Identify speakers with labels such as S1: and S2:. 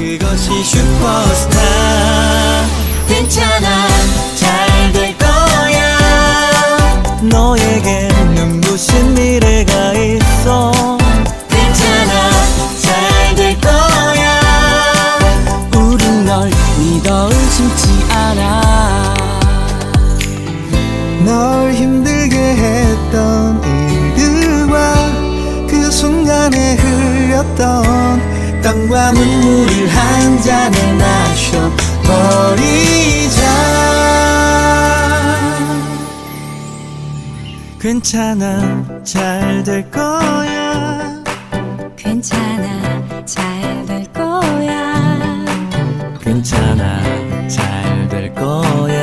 S1: 그것이 슈퍼스타 괜찮아. 잘 될 거야. 너에게 눈부신 미래가 있어? 괜찮아. 잘 될 거야. 우린 널 믿어 의심치 않아.
S2: 널 힘들게 했던 일들과 그 순간에 흘렸던 땀과 눈물을 한 잔에 마셔버리자.
S1: 괜찮아 잘 될 거야.
S3: 괜찮아 잘 될 거야.
S1: 괜찮아 잘 될 거야